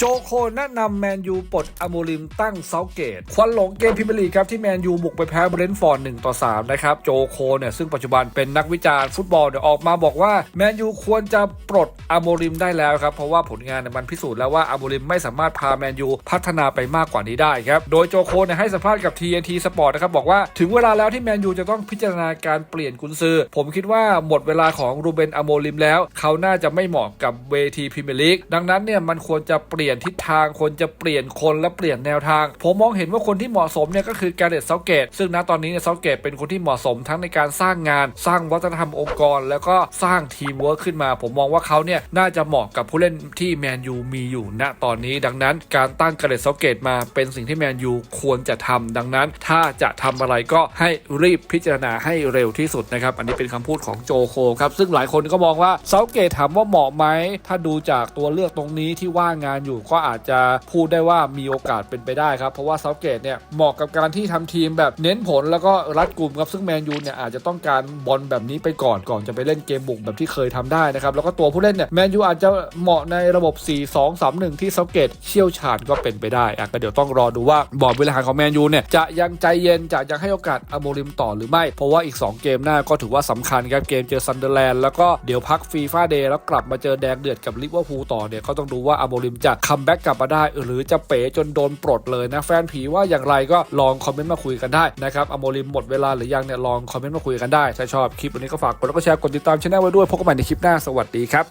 โจโคแนะนำแมนยูปลดอโมริมตั้งเซาเกต ควันหลงเกมพรีเมียร์ลีครับที่แมนยูบุกไปแพ้เบรนท์ฟอร์ด1ต่อ 3 นะครับ โจโคเนี่ยซึ่งปัจจุบันเป็นนักวิจารณ์ฟุตบอลเนี่ยออกมาบอกว่าแมนยูควรจะปลดอโมริมได้แล้วครับ เพราะว่าผลงานเนี่ยมันพิสูจน์แล้วว่าอโมริมไม่สามารถพาแมนยูพัฒนาไปมากกว่านี้ได้ครับ โดยโจโคเนี่ยให้สัมภาษณ์กับ TNT Sport นะครับบอกว่าถึงเวลาแล้วที่แมนยูจะต้องพิจารณาการเปลี่ยนกุนซือ ผมคิดว่าหมดเวลาของรูเบนอโมริมแล้ว เขาน่าจะไม่เหมาะกับเวทีพรีเมียร์ลีกดังนั้นเนี่ยมันควรจะเปลี่ยนี่ยนทิศทางควรจะเปลี่ยนคนและเปลี่ยนแนวทาง ผมมองเห็นว่าคนที่เหมาะสมเนี่ยก็คือการเดตเซาเกตซึ่งณตอนนี้เนี่ยเซาเกตเป็นคนที่เหมาะสมทั้งในการสร้างงาน สร้างวัฒนธรรมองค์กร แล้วก็สร้างทีมเวิร์คขึ้นมา ผมมองว่าเขาเนี่ยน่าจะเหมาะกับผู้เล่นที่แมนยูมีอยู่ณตอนนี้ดังนั้นการตั้งการเดตเซาเกตมาเป็นสิ่งที่แมนยูควรจะทำดังนั้น ถ้าจะทำอะไรก็ให้รีบพิจารณาให้เร็วที่สุดนะครับ อันนี้เป็นคำพูดของโจโคครับซึ่งหลายคนก็มองว่าเซาเกตถามว่าเหมาะไหมถ้าดูจากตัวเลือกตรงนี้ที่ว่างงานอยู่ก็อาจจะพูดได้ว่ามีโอกาสเป็นไปได้ครับ เพราะว่าเซาเกตเนี่ยเหมาะกับการที่ทำทีมแบบเน้นผลแล้วก็รัดกลุ่มครับซึ่งแมนยูเนี่ยอาจจะต้องการบอลแบบนี้ไปก่อนก่อนจะไปเล่นเกมบุกแบบที่เคยทำได้นะครับแล้วก็ตัวผู้เล่นเนี่ยแมนยูอาจจะเหมาะในระบบ 4 2 3 1 ที่เซาเกตเชี่ยวชาญก็เป็นไปได้อะก็เดี๋ยวต้องรอดูว่าบอร์ดบริหารของแมนยูเนี่ยจะยังใจเย็นจะยังให้โอกาสอโมริมต่อหรือไม่ เพราะว่าอีก 2 เกมหน้าก็ถือว่าสำคัญครับเกมเจอซันเดอร์แลนด์แล้วก็เดี๋ยวพักฟีฟ่าเดย์แล้วกลับมาเจอแดงเดือดกับลิเวอร์พูลต่อเนี่ยก็ต้องดูว่าอโมริมจะคัมแบ็กกลับมาได้ หรือจะเป๋จนโดนปลดเลยนะแฟนผีว่าอย่างไรก็ลองคอมเมนต์มาคุยกันได้นะครับอโมริมหมดเวลาหรือยังเนี่ยลองคอมเมนต์มาคุยกันได้ถ้าชอบคลิปวันนี้ก็ฝากกดไลค์กดแชร์กดติดตามช่องไว้ด้วยพบกันใหม่ในคลิปหน้าสวัสดีครับ